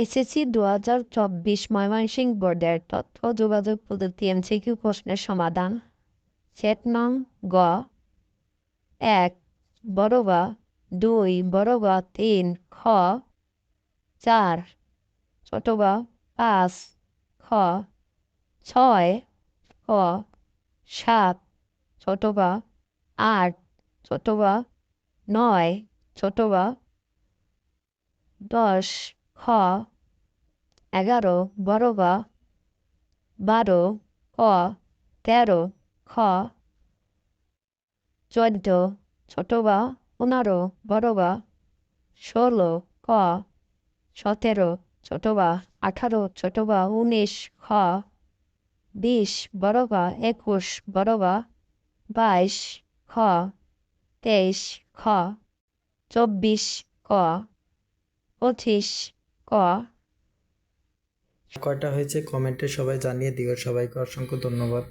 SSC দু হাজার চব্বিশ ময়মনসিংহ বোর্ডের তথ্য যোগাযোগ পদ্ধতি এমসিকিউ প্রশ্নের সমাধান। সেট নং গ। এক বড় দুই বড় তিন, খ। চার ছোট পাঁচ, খ। ছয় খ সাত ছোট বা আট ছোট নয় ছোট বা দশ খ এগারো, বড় বা বারো, ক, তেরো, খ, চোদ্দ, ছোট বা পনেরো, বড় বা ষোলো, ক, সতেরো, ছোট বা আঠারো, ছোট বা উনিশ, খ, বিশ, বড় বা একুশ, বড় বা বাইশ, খ, তেইশ, খ, চব্বিশ, ক, পঁচিশ কয়টা হয়েছে? কমেন্টে সবাই জানিয়ে দিও। সবাইকে অসংখ্য ধন্যবাদ।